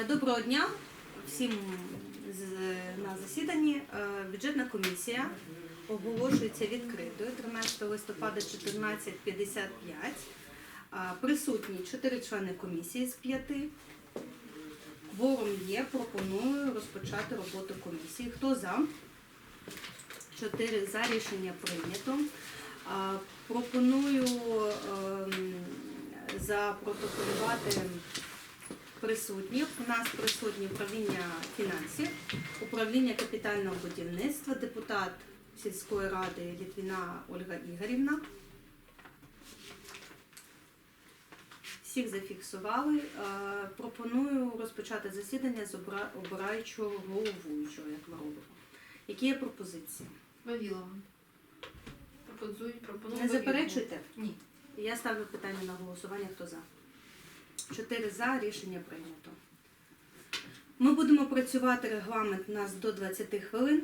Е, Доброго дня всім на засіданні. Е, Бюджетна комісія оголошується відкритою 13 листопада 14.55. Е, Присутні 4 члени комісії з 5. Кворум є. Пропоную розпочати роботу комісії. Хто за? 4 за рішення прийнято. Пропоную ем, запротоколювати присутніх. У нас присутні управління фінансів, управління капітального будівництва, депутат сільської ради Літвіна Ольга Ігорівна. Всіх зафіксували. Е, Пропоную розпочати засідання з обираючого головуючого, як ми робимо. Які є пропозиції? Вавілова. Пропозують, пропоную. Не заперечуєте? Ні. Я ставлю питання на голосування. Хто за? Чотири за. Рішення прийнято. Ми будемо працювати. Регламент у нас до 20 хвилин.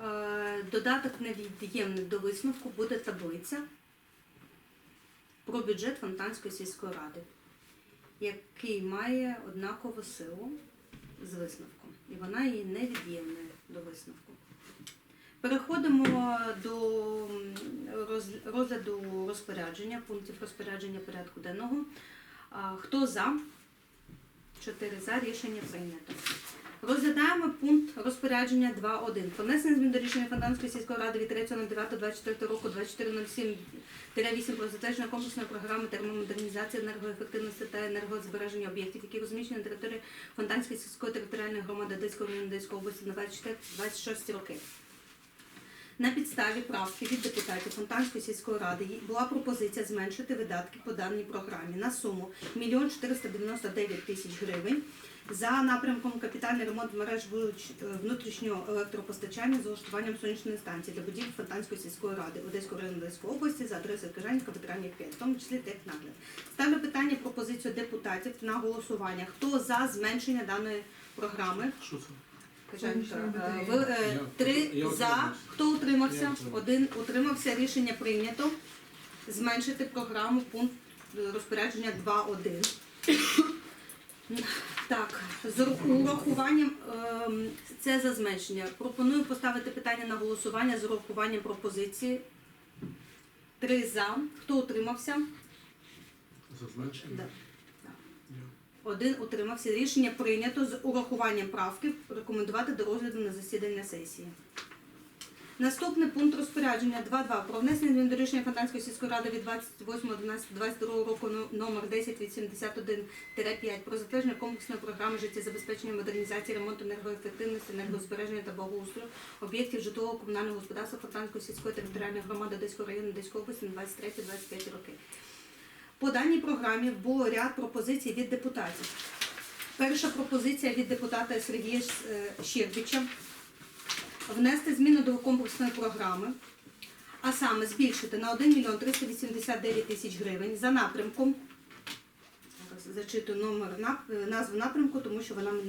Е, Додаток невід'ємний до висновку буде таблиця про бюджет Фонтанської сільської ради, який має однакову силу з висновком. І вона є невід'ємною до висновку. Переходимо до розгляду розпорядження, пунктів розпорядження порядку денного. Хто за? Чотири за. Рішення прийнято. Розглядаємо пункт розпорядження 2.1. Про внесення змін до рішення Фонтанської сільської ради від 3.09.24 року 2407-8 про затвердження комплексної програми термомодернізації енергоефективності та енергозбереження об'єктів, які розміщені на території Фонтанської сільської територіальної громади Одеської району області на 24-26 роки. На підставі правки від депутатів Фонтанської сільської ради була пропозиція зменшити видатки по даній програмі на суму 1 499 тисяч гривень за напрямком капітальний ремонт мереж е, внутрішнього електропостачання з влаштуванням сонячної станції для будівель Фонтанської сільської ради Одеської району Одеської області за адресою Кажанівка, ветеранів 5, в тому числі технагляд. Ставлю питання пропозицію депутатів на голосування. Хто за зменшення даної програми? Що це? Е, ви, е, Три я за. Хто утримався? Я утримався. Один утримався. Рішення прийнято. Зменшити програму пункт е, розпорядження 2.1. Так, з урахуванням ем, це за зменшення. Пропоную поставити питання на голосування з урахуванням пропозиції. Три за. Хто утримався? За зменшення? Да. Один утримався. Рішення прийнято з урахуванням правки рекомендувати до розгляду на засідання сесії. Наступний пункт розпорядження 2.2 про внесення змін до рішення Фонтанської сільської ради від 28.12.22 року но- номер 1081-5 про затвердження комплексної програми життєзабезпечення, модернізації, ремонту енергоефективності, енергозбереження та благоустрою об'єктів житлового комунального господарства Фонтанської сільської територіальної громади Одеського району Одеської області на 23-25 роки. По даній програмі було ряд пропозицій від депутатів. Перша пропозиція від депутата Сергія е, Щербича внести зміни до комплексної програми, а саме збільшити на 1 мільйон 389 тисяч гривень за напрямком. Зачитую номер е, назву напрямку, тому що вона м,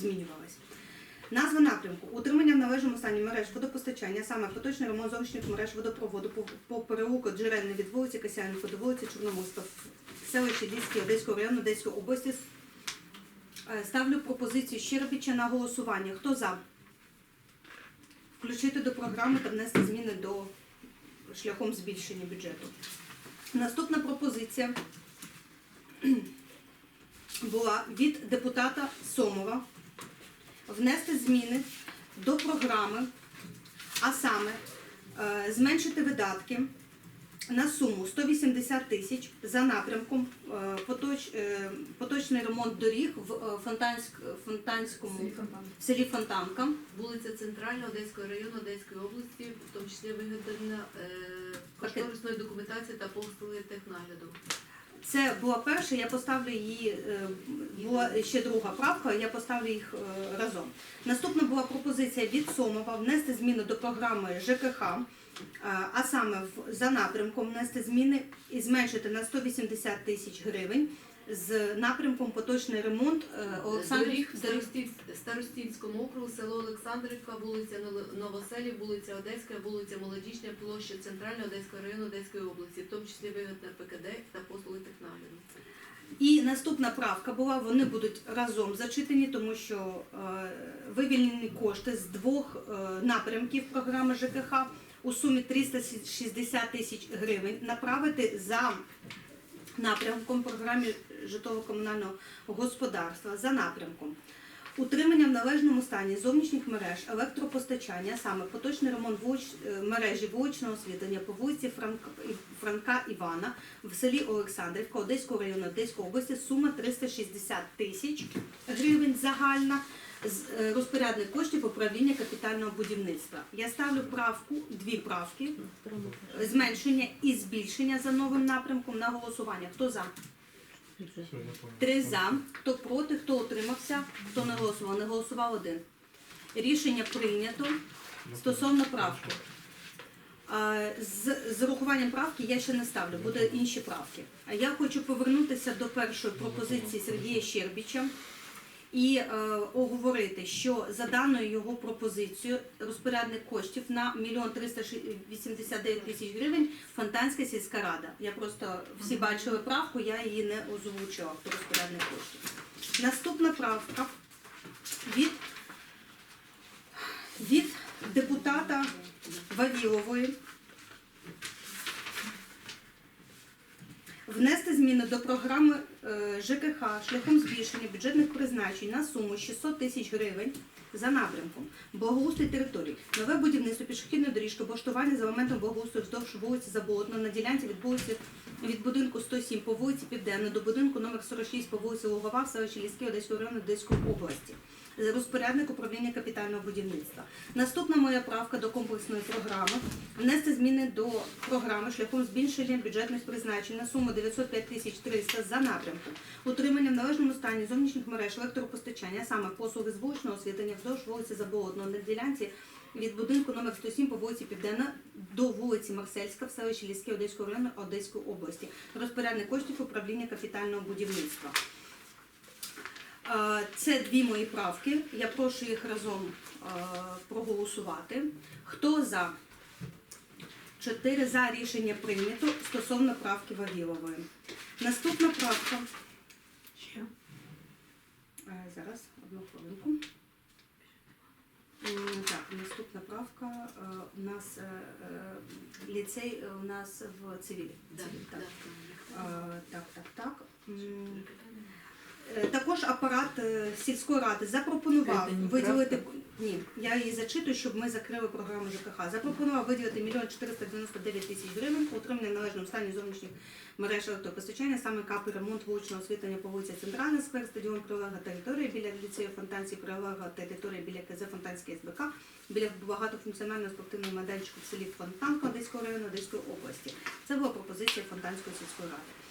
змінювалась. Назва напрямку утримання в належному стані мереж водопостачання, саме поточний ремонт зовнішніх мереж водопроводу по, по переулку від вулиці Касяненко до вулиці Чорноморська в селищі Львівській Одеського району Одеської області. Е, Ставлю пропозицію Щербича на голосування. Хто за? Включити до програми та внести зміни до шляхом збільшення бюджету. Наступна пропозиція була від депутата Сомова внести зміни до програми, а саме е, зменшити видатки на суму 180 тисяч за напрямком е, поточ, е, поточний ремонт доріг в Фонтанськ, Фонтанському Селі Фонтан. в селі Фонтанка. Вулиця Центральна Одеського району Одеської області, в тому числі виготовлення е, кошторисної документації та послуги технагляду. Це була перша, я поставлю її, е, була ще друга правка, я поставлю їх е, разом. Наступна була пропозиція від Сомова внести зміни до програми ЖКХ, е, а саме за напрямком внести зміни і зменшити на 180 тисяч гривень з напрямком поточний ремонт е, Олександр в Старостіль- Старостільському округу, село Олександрівка, вулиця Ново- Новоселів, вулиця Одеська, вулиця Молодічна, площа Центральна Одеського району Одеської області, в тому числі виготовлення ПКД та послуги технагляду. І наступна правка була, вони будуть разом зачитані, тому що е, вивільнені кошти з двох е, напрямків програми ЖКХ у сумі 360 тисяч гривень направити за напрямком програмі житлово-комунального господарства за напрямком. Утримання в належному стані зовнішніх мереж електропостачання, саме поточний ремонт вулич, е, мережі вуличного освітлення по вулиці Франка, Франка Івана в селі Олександрівка Одеського району Одеської області сума 360 тисяч гривень загальна е, розпорядних коштів управління капітального будівництва. Я ставлю правку, дві правки, зменшення і збільшення за новим напрямком на голосування. Хто за? Три за, хто проти, хто утримався, хто не голосував, не голосував один. Рішення прийнято стосовно правки. З, з урахуванням правки я ще не ставлю, буде інші правки. А я хочу повернутися до першої пропозиції Сергія Щербіча і е, оговорити, що за даною його пропозицією розпорядник коштів на 1 389 тисяч гривень Фонтанська сільська рада. Я просто всі бачили правку, я її не озвучила про розпорядник коштів. Наступна правка від, від депутата Вавілової. Внести зміни до програми е, ЖКХ шляхом збільшення бюджетних призначень на суму 600 тисяч гривень за напрямком благоустрій територій, нове будівництво пішохідної доріжки, облаштування з елементом благоустрою вздовж вулиці Заболотна на ділянці від вулиці від будинку 107 по вулиці Південна до будинку номер 46 по вулиці Лугова в селищі Ліській Одеського району Одеської області. Розпорядник управління капітального будівництва. Наступна моя правка до комплексної програми внести зміни до програми шляхом збільшення бюджетних призначень на суму 905 тисяч 300 за напрямком, утримання в належному стані зовнішніх мереж електропостачання, саме послуги з вуличного освітлення вздовж вулиці Заболотного на ділянці від будинку номер 107 по вулиці Південна до вулиці Марсельська в селищі Ліське Одеського району Одеської області. Розпорядник коштів управління капітального будівництва. Це дві мої правки. Я прошу їх разом проголосувати. Хто за? Чотири за рішення прийнято стосовно правки Вавілової. Наступна правка. Е, Зараз одну хвилинку. Так, наступна правка. У нас е, е, ліцей е, у нас в цивілі. Так. Так, так, так. Е, Також апарат е, сільської ради запропонував виділити ні, я її зачитую, щоб ми закрили програму ЖКХ. Запропонував виділити 1 499 тисяч гривень по утримання належному стані зовнішніх мереж електропостачання, саме капи ремонт вуличного освітлення по вулиці Центральна сквер, стадіон прилегла територія біля ліцею Фонтанці, прилегла територія біля КЗ Фонтанський СБК, біля багатофункціонального спортивного майданчику в селі Фонтанка Одеського району Одеської області. Це була пропозиція Фонтанської сільської ради.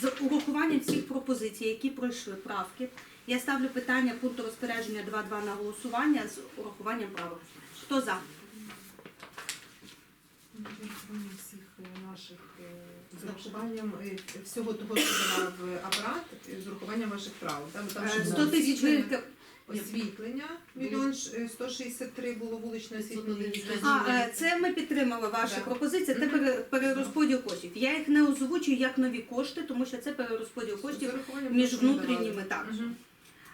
З урахуванням всіх пропозицій, які пройшли правки, я ставлю питання пункту розпорядження 2.2 на голосування з урахуванням правок. Хто за? Всіх е, наших е, з урахуванням е, всього того, що давав апарат, з урахуванням ваших правил. Там, там Е, 100 тисяч гривень. Освітлення, мільйон ш- е, 163 було вуличне освітлення. А, е, це ми підтримали ваші Так. пропозиції. Це пере- перерозподіл коштів. Я їх не озвучую як нові кошти, тому що це перерозподіл коштів між внутрішніми Так.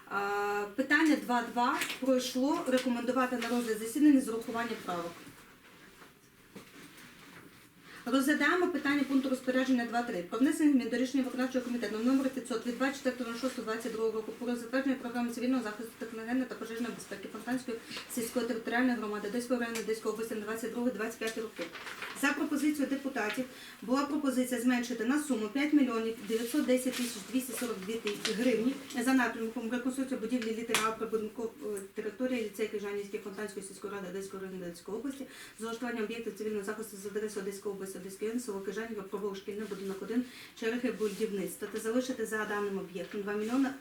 А, Питання 2.2 пройшло рекомендувати на розгляд засідання з урахуванням правок. Розглядаємо питання пункту розпорядження 2.3 про внесення змін до рішення виконавчого комітету номер 500 від 24.06.22 року про затвердження програми цивільного захисту техногенної та пожежної безпеки Фонтанської сільської територіальної громади Одеського району Одеської області на 22-25 роки. За пропозицією депутатів була пропозиція зменшити на суму 5 мільйонів 910 тисяч 242 тисячі гривень за напрямком реконструкції будівлі літера прибудинку території ліцею Кижанівської Фонтанської сільської ради Одеської району Одеської області з влаштування об'єктів цивільного захисту з адреси Одеської області Село Кижанівка, провулок шкільний будинок 1, черги будівництва та залишити за даним об'єктом 2 мільйона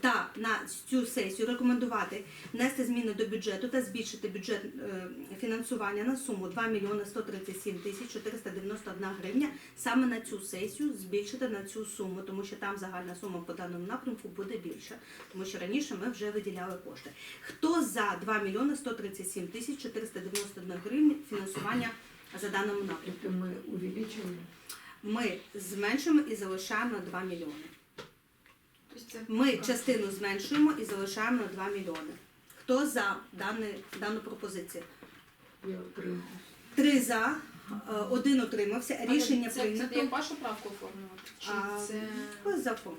та на цю сесію рекомендувати внести зміни до бюджету та збільшити бюджет е, фінансування на суму 2 мільйони 137 тисяч 491 гривня. Саме на цю сесію збільшити на цю суму, тому що там загальна сума по даному напрямку буде більша, тому що раніше ми вже виділяли кошти. Хто за 2 мільйони 137 тисяч 491 гривні фінансування за даному напрямку? Мы увеличили. ми зменшуємо і залишаємо на 2 мільйони. Ми частину зменшуємо і залишаємо на 2 мільйони. Хто за даний, дану пропозицію? Я отримав. Три за, е, один утримався. Рішення це, це як вашу правку оформлювати? Чи А, це закон.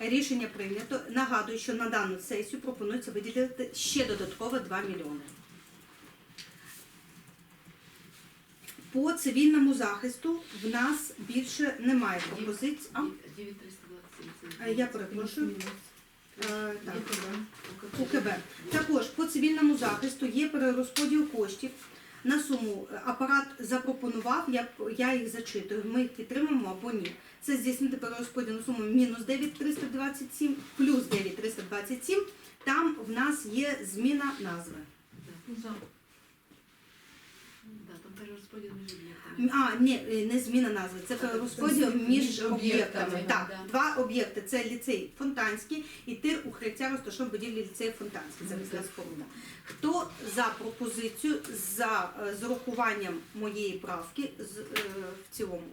Рішення прийнято. Нагадую, що на дану сесію пропонується виділити ще додатково 2 мільйони. По цивільному захисту в нас більше немає пропозицій. А, 9327. Е, я перепрошую. Е, так. УКБ. УКБ. Також по цивільному захисту є перерозподіл коштів на суму. Апарат запропонував, я, я їх зачитую, ми їх підтримуємо або ні. Це здійснити перерозподіл на суму мінус 9,327 плюс 9,327. Там в нас є зміна назви. Перерозподіл між об'єктами. А, ні, е, не зміна назви, це перерозподіл Це між між об'єктами. Так, да. два об'єкти це ліцей Фонтанський і тир укриття розташований в будівлі ліцею Фонтанський. Це споруда. Хто за пропозицію за е, з урахуванням моєї правки з, е, в цілому?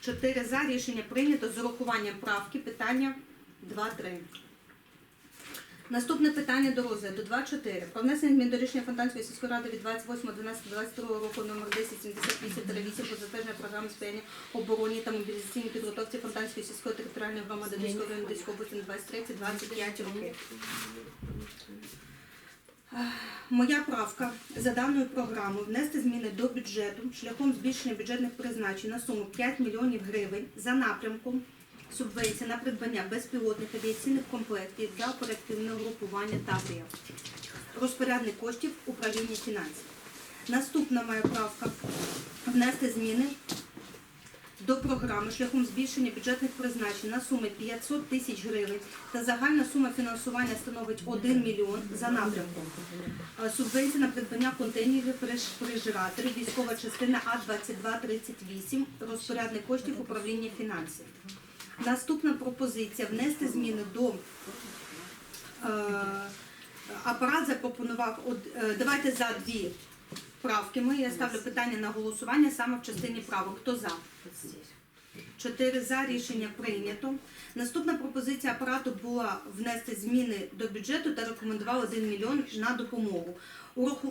Чотири за рішення прийнято з урахуванням правки. Питання 2-3. Наступне питання до розгляду 2.4. Про внесення змін до рішення Фонтанської сільської ради від 28.12.22 року номер 1078 про затвердження програми сприяння обороні та мобілізаційній підготовці Фонтанської сільської територіальної громади Одеської району Одеської області на 23-25 років. Моя правка за даною програмою внести зміни до бюджету шляхом збільшення бюджетних призначень на суму 5 мільйонів гривень за напрямком субвенція на придбання безпілотних авіаційних комплектів для оперативного групування «Таврія». Розпорядник коштів управління фінансів. Наступна моя правка внести зміни до програми шляхом збільшення бюджетних призначень на суми 500 тисяч гривень та загальна сума фінансування становить 1 мільйон за напрямком. Е, Субвенція на придбання контейнерів приж- прижираторів, військова частина А-2238, розпорядник коштів управління фінансів. Наступна пропозиція внести зміни до е, апарат запропонував е, давайте за дві правки. Ми я ставлю питання на голосування саме в частині правок. Хто за? Чотири за рішення прийнято. Наступна пропозиція апарату була внести зміни до бюджету та рекомендував 1 мільйон на допомогу.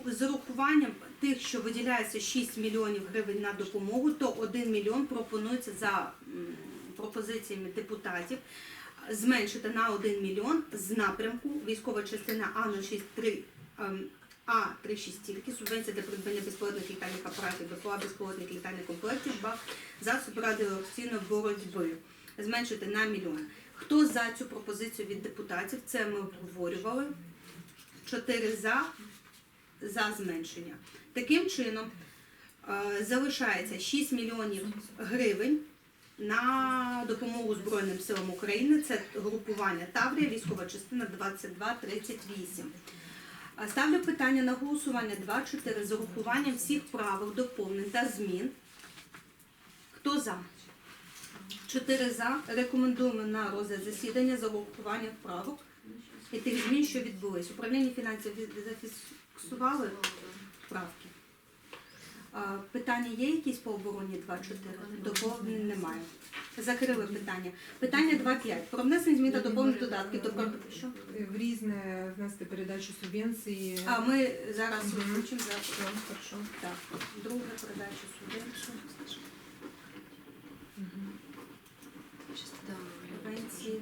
З урахуванням тих, що виділяється 6 мільйонів гривень на допомогу, то 1 мільйон пропонується за пропозиціями депутатів зменшити на 1 мільйон з напрямку військова частина А063 ем, А36 тільки субвенція для придбання безпілотних літальних апаратів, БПЛА безпілотних літальних комплектів, БАК, засоби радіоакційної боротьби. Зменшити на мільйон. Хто за цю пропозицію від депутатів? Це ми обговорювали. Чотири за, за зменшення. Таким чином е, залишається 6 мільйонів гривень на допомогу Збройним силам України. Це групування Таврія, військова частина 2238. Ставлю питання на голосування 2.4 з урахуванням всіх правок, доповнень та змін. Хто за? Чотири за. Рекомендуємо на розгляд засідання за урахуванням правок і тих змін, що відбулись. Управління фінансів зафіксували правки. Питання є якісь по обороні 2.4? Доповнень немає. Закрили питання. Питання 2.5. Про внесення змін та доповнень додатків до що? В різне внести передачу субвенції. А ми зараз включимо за Все, так. Друге передача. Субвенції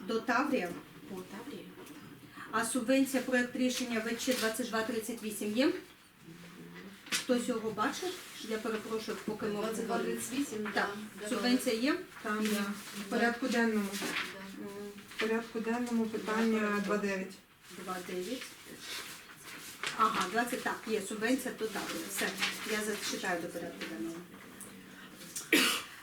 до Таврія. по Таврії? А субвенція проект рішення ВЧ 2238 є? Хтось його бачив? Я перепрошую, поки ми обговорюємо. 2238, Так, субвенція є? Там є. В порядку денному. В порядку денному питання 2.9. 2,9. Ага, 20, так, є субвенція то так. Все, я зачитаю до порядку денного.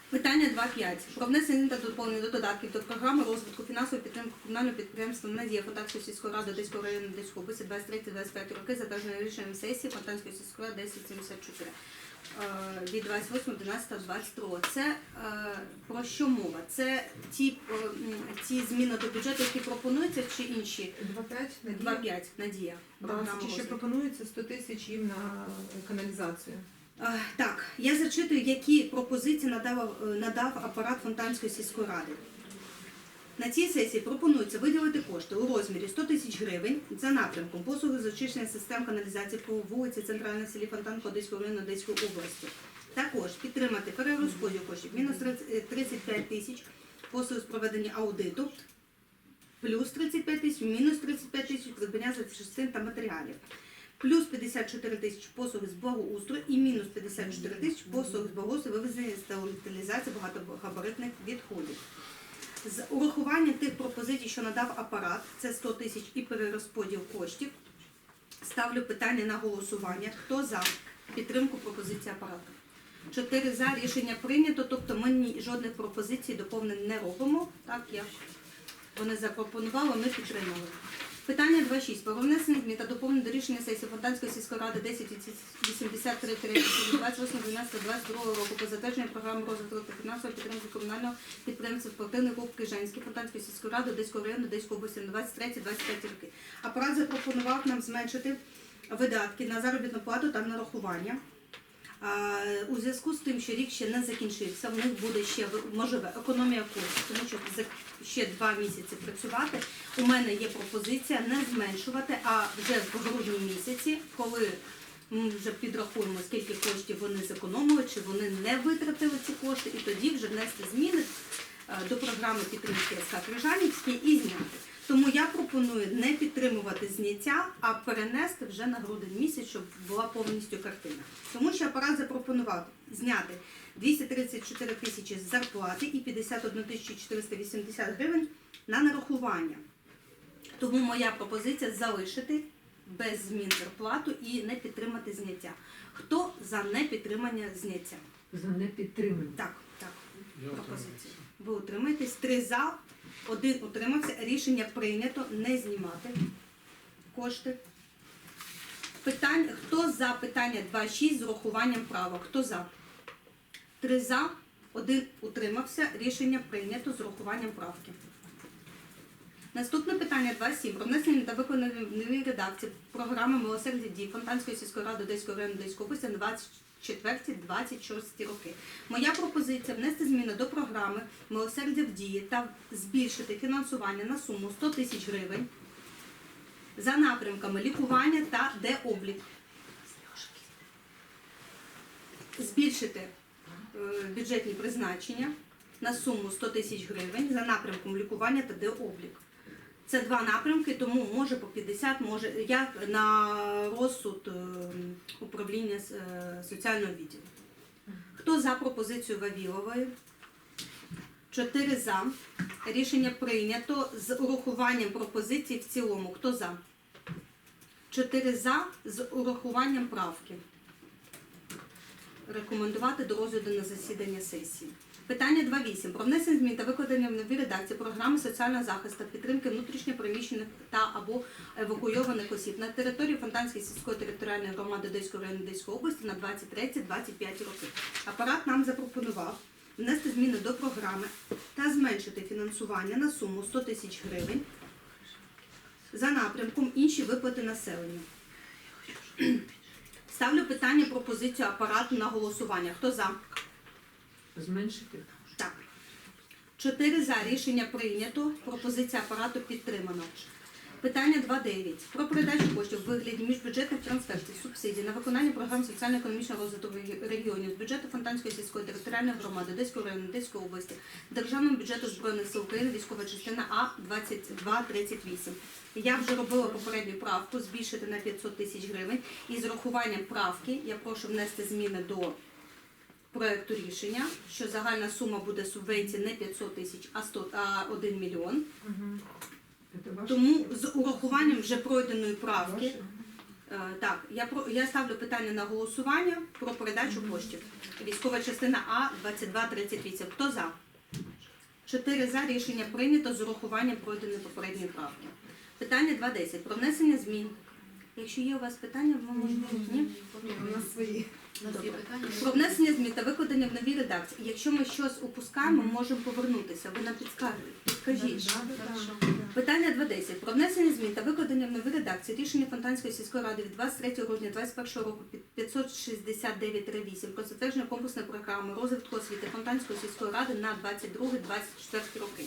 Питання 2.5. Про внесення та доповнення до додатків до програми розвитку фінансової підтримки комунального підприємства Надія Фонтанської сільської ради Одеського району Одеської області 23-25 роки, затвердженої рішенням сесії Фонтанської сільської ради 1074 е, від 28.11.22. Це е, про що мова? Це ті, е, ті зміни до бюджету, які пропонуються, чи інші? 2.5 Надія. 2.5, Надія. Програма ще розвитку. пропонується 100 тисяч їм на каналізацію. Е, Так, я зачитую, які пропозиції надав, е, надав апарат Фонтанської сільської ради. На цій сесії пропонується виділити кошти у розмірі 100 тисяч гривень за напрямком послуги з очищення систем каналізації по вулиці Центральна селі Фонтанка Одеського району Одеської області. Також підтримати перерозподіл коштів мінус 35 тисяч послуги з проведення аудиту, плюс 35 тисяч, мінус 35 тисяч придбання запчастин та матеріалів. Плюс 54 тисячі послуги з благоустрою і мінус 54 тисячі послуги з благоустрою вивезення та утилізації багатогабаритних відходів. З урахуванням тих пропозицій, що надав апарат, це 100 тисяч і перерозподіл коштів. Ставлю питання на голосування. Хто за підтримку пропозиції апарату? Чотири за рішення прийнято, тобто ми жодних пропозицій доповнень не робимо, так як вони запропонували, ми підтримали. Питання 2.6. Про внесення змін та доповнення до рішення сесії Фонтанської сільської ради 1083 28.12.22 року по затвердження програми розвитку та фінансової підтримки комунального підприємства спортивний клуб Кижанський Фонтанської сільської ради Одеського району Одеської області на 23-25 роки. Апарат запропонував нам зменшити видатки на заробітну плату та нарахування. У зв'язку з тим, що рік ще не закінчився, в них буде ще можливо економія коштів, тому що ще два місяці працювати. У мене є пропозиція не зменшувати, а вже в грудні місяці, коли ми вже підрахуємо, скільки коштів вони зекономили, чи вони не витратили ці кошти, і тоді вже внести зміни е, до програми підтримки СК Крижанівській і зняти. Тому я пропоную не підтримувати зняття, а перенести вже на грудень місяць, щоб була повністю картина. Тому що апарат запропонував зняти 234 тисячі з зарплати і 51 тисячу 480 гривень на нарахування. Тому моя пропозиція залишити без змін зарплату і не підтримати зняття. Хто за непідтримання зняття? За непідтримання. Так, так Я пропозицію. Ви утримаєтесь. Три за, один утримався. Рішення прийнято не знімати кошти. Питання, хто за питання 2.6 з урахуванням правок? Хто за? Три за, один утримався. Рішення прийнято з урахуванням правки. Наступне питання 2.7. Про внесення та виконання редакції програми «Милосердя дій Фонтанської сільської ради Одеського району Одеської області на 24-26 роки. Моя пропозиція внести зміни до програми «Милосердя в дії» та збільшити фінансування на суму 100 тисяч гривень за напрямками лікування та деоблік. Збільшити е, бюджетні призначення на суму 100 тисяч гривень за напрямком лікування та деоблік. Це два напрямки, тому може по 50, може як на розсуд е, управління е, соціального відділу. Хто за пропозицію Вавілової? Чотири за. Рішення прийнято з урахуванням пропозицій в цілому. Хто за? Чотири за з урахуванням правки. Рекомендувати до розгляду на засідання сесії. Питання 2.8. Про внесення змін та викладення в новій редакції програми соціального захисту підтримки внутрішньопереміщених та або евакуйованих осіб на території Фонтанської сільської територіальної громади Одеського району Одеської області на 23-25 роки. Апарат нам запропонував внести зміни до програми та зменшити фінансування на суму 100 тисяч гривень за напрямком інші виплати населенню. Ставлю питання пропозицію апарату на голосування. Хто за? Зменшити. Так. Чотири за рішення прийнято. Пропозиція апарату підтримано. Питання 2.9. Про передачу коштів в вигляді міжбюджетних трансфертів, субсидій на виконання програм соціально-економічного розвитку регіонів з бюджету Фонтанської сільської територіальної громади Одеського району Одеської області, Державного бюджету Збройних сил України, військова частина А 2238. Я вже робила попередню правку збільшити на 500 тисяч гривень. І з урахуванням правки я прошу внести зміни до проекту рішення, що загальна сума буде субвенції не 500 тисяч, а 100, а 1 мільйон. Тому з урахуванням вже пройденої правки, е, так, я про я ставлю питання на голосування про передачу коштів. Військова частина А 2238. Хто за? Чотири за рішення прийнято з урахуванням пройденої попередньої правки. Питання 2.10. Про внесення змін. Якщо є у вас питання, ви можете? Ні, у нас свої. Про внесення змін та викладення в новій редакції. Якщо ми щось упускаємо, можемо повернутися. Ви нам підскажете. Підкажіть. Питання 2.10. Про внесення змін та викладення в нові редакції рішення Фонтанської сільської ради від 23 грудня 2021 року під 569-8 про затвердження комплексної програми розвитку освіти Фонтанської сільської ради на 22-24 роки.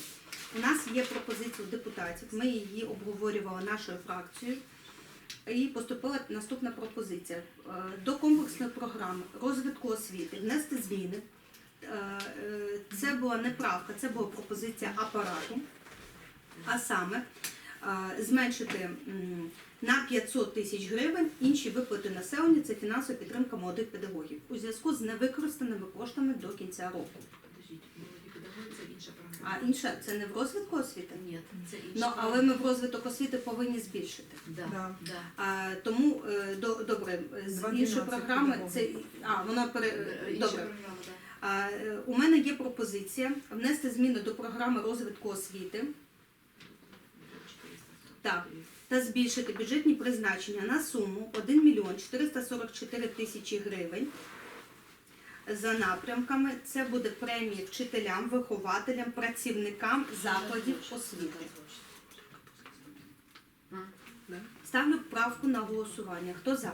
У нас є пропозиція депутатів. Ми її обговорювали нашою фракцією. І поступила наступна пропозиція Е, до комплексної програми розвитку освіти внести зміни. Е, е, Це була не правка, це була пропозиція апарату, а саме зменшити на 500 тисяч гривень інші виплати населенню це фінансова підтримка молодих педагогів у зв'язку з невикористаними коштами до кінця року. Подождіть, молоді педагоги це інша А інша це не в розвитку освіти? Ні, це інша Ну але ми в розвиток освіти повинні збільшити. Да, Да. да. А, тому е, до, добре, з 2.12 іншої програми це а воно пере Е, Інша добре. програма, да. А, е, у мене є пропозиція внести зміни до програми розвитку освіти Так. та збільшити бюджетні призначення на суму 1 мільйон 444 тисячі гривень. За напрямками це буде премії вчителям, вихователям, працівникам закладів освіти. Ставлю правку на голосування. Хто за?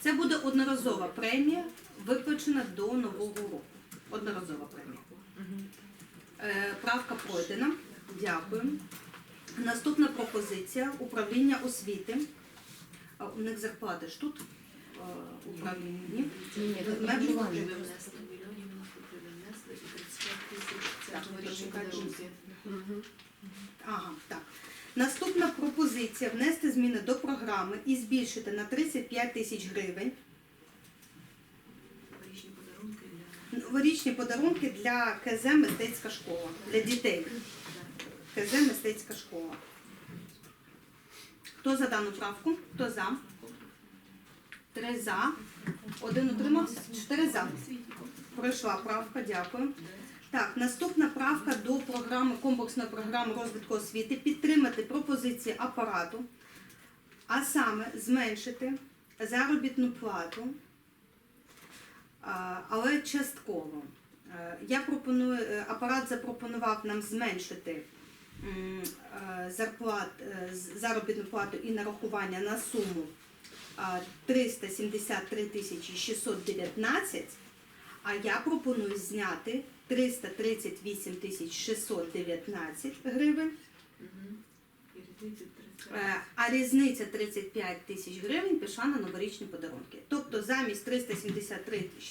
Це буде одноразова премія, виплачена до нового року. Одноразова премія. Е, правка пройдена. Дякую. Наступна пропозиція управління освіти. У них зарплати ж тут управління. Ні? Ні, ні, Ми це внесли. внесли мільйонів, ми внесли і 35 тисяч. Це Так. Ага. Наступна пропозиція внести зміни до програми і збільшити на 35 тисяч гривень Новорічні подарунки для новорічні подарунки для КЗ Мистецька школа для дітей. КЗ Мистецька школа. Хто за дану правку? Хто за? Три за. Один утримався. Чотири за. Пройшла правка, дякую. Так, наступна правка до програми комплексної програми розвитку освіти підтримати пропозиції апарату, а саме зменшити заробітну плату, але частково. Е, Я пропоную, е, апарат запропонував нам зменшити е, зарплат, заробітну плату і нарахування на суму 373 тисячі 619, а я пропоную зняти 338 тисяч 619 гривень, Мгм. І різниця 35. е, а різниця 35 тисяч гривень пішла на новорічні подарунки. Тобто замість 373 619